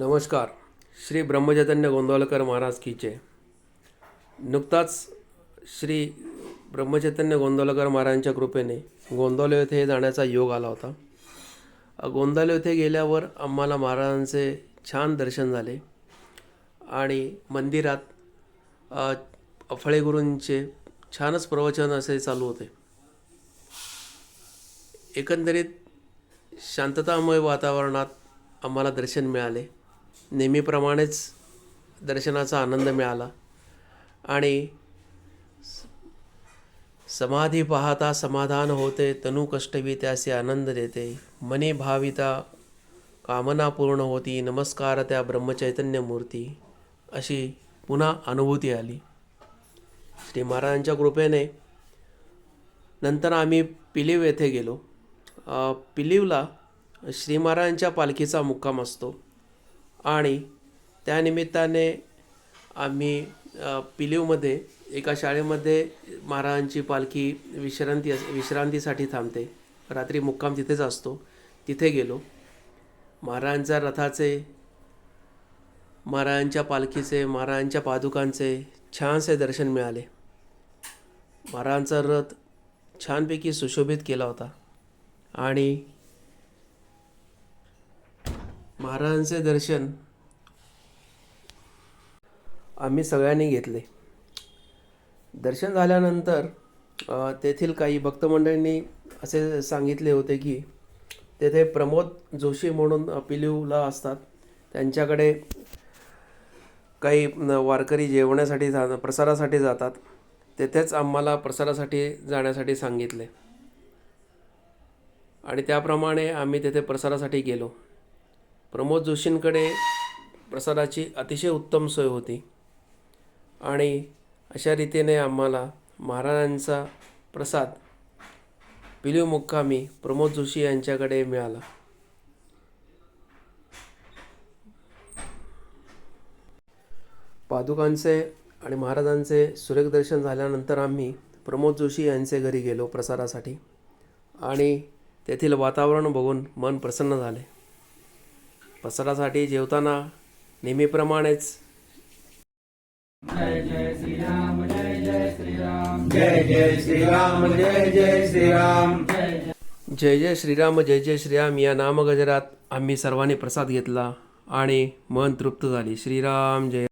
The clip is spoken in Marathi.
नमस्कार. श्री ब्रह्मचैतन्य गोंदवलकर महाराज कीचे नुकताच श्री ब्रह्मचैतन्य गोंदवलकर महाराजांच्या कृपेने गोंदवले येथे जाण्याचा योग आला होता. गोंदवले येथे गेल्यावर आम्हाला महाराजांचे छान दर्शन झाले आणि मंदिरात अफळे गुरूंचे छानच प्रवचन असे चालू होते. एकंदरीत शांततामय वातावरणात आम्हाला दर्शन मिळाले. नेहमीप्रमाणेच दर्शनाचा आनंद मिळाला. आणि समाधी पाहता समाधान होते तनु कष्टवी त्यासे आनंद देते. मनी भाविता कामना पूर्ण होती नमस्कार त्या ब्रह्मचैतन्य मूर्ती अशी पुन्हा अनुभूती आली. श्री महाराजांच्या कृपेने नंतर आम्ही पिलीव येथे गेलो. पिलीवला श्री महाराजांच्या पालखीचा मुक्काम असतो. आणि त्यानिमित्ताने आम्ही पिलीवमध्ये एका शाळेमध्ये महाराजांची पालखी विश्रांती अस विश्रांतीसाठी थांबते. रात्री मुक्काम तिथेच असतो. तिथे गेलो. महाराजांच्या रथाचे महाराजांच्या पालखीचे महाराजांच्या पादुकांचे छानसे दर्शन मिळाले. महाराजांचा रथ छानपैकी सुशोभित केला होता. आणि महाराजांचे दर्शन आम्ही सगळ्यांनी घेतले. दर्शन झाल्यानंतर तेथील काही भक्तमंडळींनी असे सांगितले होते की तेथे प्रमोद जोशी म्हणून पिलिवला असतात. त्यांच्याकडे काही वारकरी जेवण्यासाठी जा प्रसारासाठी जातात. तेथेच आम्हाला प्रसारासाठी जाण्यासाठी सांगितले. आणि त्याप्रमाणे आम्ही तेथे प्रसारासाठी गेलो. प्रमोद जोशींकडे प्रसादाची अतिशय उत्तम सोय होती. आणि अशा रीतीने आम्हाला महाराजांचा प्रसाद पिलीव मुक्कामी प्रमोद जोशी यांच्याकडे मिळाला. पादुकांचे आणि महाराजांचे सुरेख दर्शन झाल्यानंतर आम्ही प्रमोद जोशी यांचे घरी गेलो प्रसारासाठी आणि तेथील वातावरण बघून मन प्रसन्न झाले. प्रसारासाठी जेवताना नेहमीप्रमाणेच. जय जय श्रीराम जय जय श्रीराम. जय जय श्रीराम जय जय श्रीराम या नामगजरात आम्ही सर्वांनी प्रसाद घेतला आणि मन तृप्त झाली. श्रीराम जय.